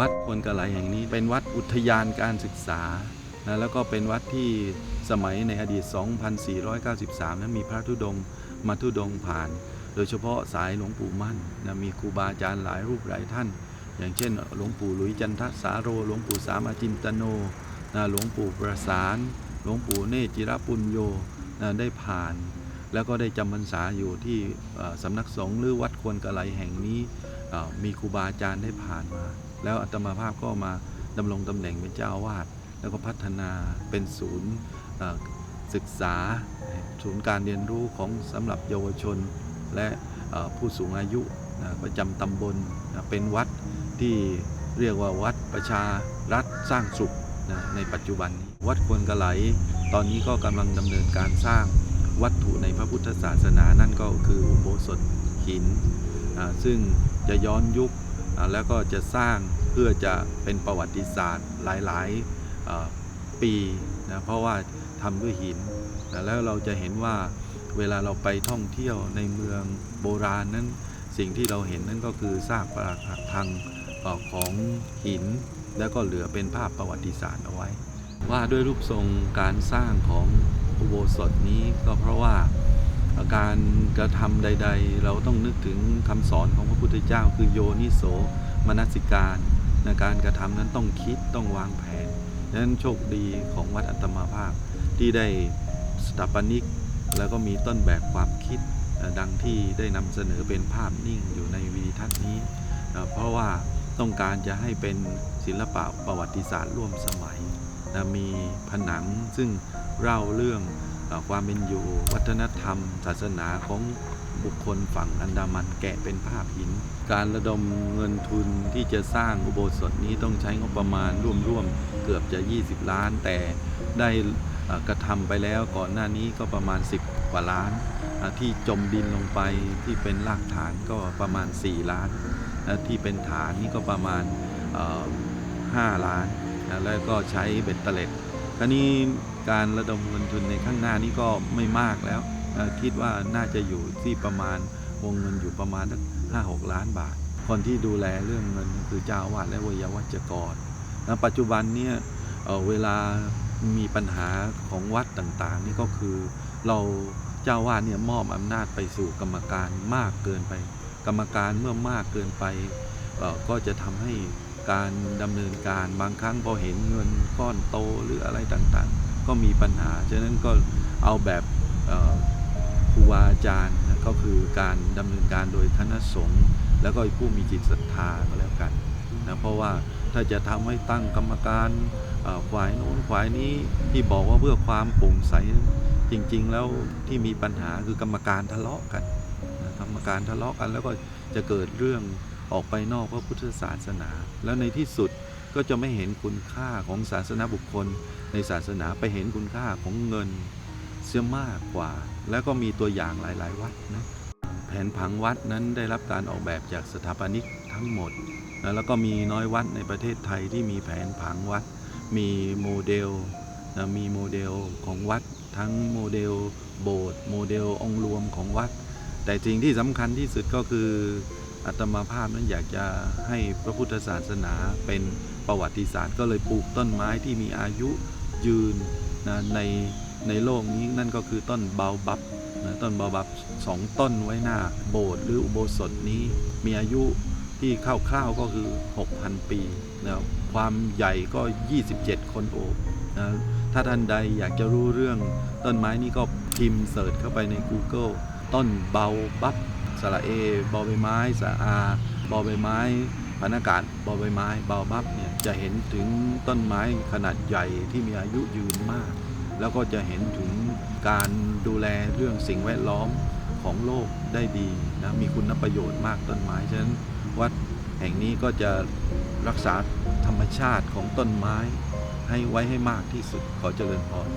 วัดควนกะไหลแห่งนี้ เป็นวัดอุทยานการศึกษานะแล้วก็เป็นวัดที่สมัยในอดีต 2493 นั้นมีพระธุดงค์มาธุดงค์ผ่าน โดยเฉพาะสายหลวงปู่มั่นนะมีครูบาอาจารย์หลายรูปหลายท่าน อย่างเช่น หลวงปู่หลุยจันทสาโร หลวงปู่สามอาจินตโนนะหลวงปู่ประสาน หลวงปู่เนจิรปุญโยนะได้ผ่าน แล้วก็ได้จำพรรษาอยู่ที่สำนักสงฆ์หรือวัดควรกะไหลแห่งนี้มีครูบาอาจารย์ได้ผ่านมา แล้วอาตมาภาพก็มาดำรงตำแหน่งเป็นเจ้าวาสแล้วก็พัฒนาเป็นศูนย์ศึกษา ศูนย์การเรียนรู้ของสำหรับเยาวชน และผู้สูงอายุประจำตำบลเป็นวัดที่เรียกว่าวัดประชารัฐสร้างสุขนะในปัจจุบันนี้วัดควรกระไหล ตอนนี้ก็กำลังดำเนินการสร้างวัตถุในพระพุทธศาสนานั่นก็คืออุโบสถหิน ซึ่งจะย้อนยุค แล้วก็จะสร้างเพื่อจะเป็นประวัติศาสตร์หลายๆปีนะเพราะว่าทำด้วยหินนะแล้วเราจะเห็นว่าเวลาเราไปท่องเที่ยวในเมืองโบราณนั้นสิ่งที่เราเห็นนั่นก็คือซากปรักหักพังเอ่อของหิน แล้วก็เหลือเป็นภาพประวัติศาสตร์เอาไว้ ว่าด้วยรูปทรงการสร้างของอุโบสถนี้ก็เพราะว่า การกระทำใด ๆ เราต้องนึกถึงคำสอนของพระพุทธเจ้า คือโยนิโสมนสิการในการกระทำนั้นต้องคิดต้องวางแผนดังนั้นโชคดีของวัดอัตมาภาพที่ได้สถาปนิก แล้วก็มีต้นแบบความคิดดังที่ได้นำเสนอเป็นภาพนิ่งอยู่ในวิดีทัศน์นี้ เพราะว่าต้องการจะให้เป็นศิลปะประวัติศาสตร์ร่วมสมัยนะมีผนังซึ่งเล่าเรื่อง ความเป็นอยู่ วัฒนธรรม ศาสนาของบุคคลฝั่งอันดามันแกะเป็นภาพหิน การระดมเงินทุนที่จะสร้างอุโบสถนี้ต้องใช้งบประมาณร่วมๆเกือบจะ 20 ล้าน แต่ได้กระทำไปแล้วก่อนหน้านี้ก็ประมาณ 10 กว่าล้าน ที่จมดินลงไปที่เป็นรากฐานก็ประมาณ 4 ล้านและที่เป็นฐานนี่ก็ประมาณ 5 ล้าน แล้วก็ใช้เบ็ดเตล็ด คราวนี้การระดมเงินทุนในข้างหน้านี้ก็ไม่มากแล้ว คิดว่าน่าจะอยู่ที่ประมาณวงเงินอยู่ประมาณห้าหกล้านบาท คนที่ดูแลเรื่องเงินคือเจ้าวาดและวิยาวัจกรนะปัจจุบันเนี่ยเเวลามีปัญหาของวัดต่างๆ นี่ก็คือเราเจ้าวาดเนี่ยมอบอำนาจไปสู่กรรมการมากเกินไป กรรมการเมื่อมากเกินไปก็จะทำให้ การดำเนินการบางครั้งพอเห็นเงินก้อนโตหรืออะไรต่างๆ ก็มีปัญหา ฉะนั้นก็เอาแบบครูบาอาจารย์นะก็คือการดำเนินการโดยคณะสงฆ์แล้วก็ผู้มีจิตศรัทธาก็แล้วกันนะเพราะว่าถ้าจะทำให้ตั้งกรรมการฝ่ายโน้นฝ่ายนี้ที่บอกว่าเพื่อความโปร่งใสจริง ๆ แล้วที่มีปัญหาคือกรรมการทะเลาะกันนะกรรมการทะเลาะกันแล้วก็จะเกิดเรื่อง ออกไปนอกพระพุทธศาสนา แล้วในที่สุดก็จะไม่เห็นคุณค่าของศาสนาบุคคล ในศาสนาไปเห็นคุณค่าของเงินเสียมากกว่า แล้วก็มีตัวอย่างหลาย ๆ วัดนะแผนผังวัดนั้นได้รับการออกแบบจากสถาปนิกทั้งหมดนะแล้วก็มีน้อยวัดในประเทศไทยที่มีแผนผังวัด มีโมเดลนะมีโมเดลของวัด ทั้งโมเดลโบสถ์โมเดลองค์รวมของวัด แต่สิ่งที่สำคัญที่สุดก็คือ อัตมาภาพนั้นอยากจะให้พระพุทธศาสนาเป็นประวัติศาสตร์ ก็เลยปลูกต้นไม้ที่มีอายุยืนนะในในโลกนี้นั่นก็คือต้นเบาบับนะต้นเบาบับสองต้นไว้หน้าโบสถ์หรืออุโบสถนี้มีอายุที่คร่าวๆก็คือ 6,000 ปีนะความใหญ่ก็ 27 คนโอบนะถ้าท่านใดอยากจะรู้เรื่องต้นไม้นี้ก็พิมพ์เสิร์ชเข้าไปใน Google ต้นเบาบับ สระเอบอใบไม้สระอาบอใบไม้พนากาศบอใบไม้เบาบับเนี่ยจะเห็นถึงต้นไม้ขนาดใหญ่ที่มีอายุยืนมาก แล้วก็จะเห็นถึงการดูแลเรื่องสิ่งแวดล้อมของโลกได้ดีนะมีคุณประโยชน์มากต้นไม้ฉะนั้นวัดแห่งนี้ก็จะรักษาธรรมชาติของต้นไม้ ให้ไว้ให้มากที่สุดขอเจริญพร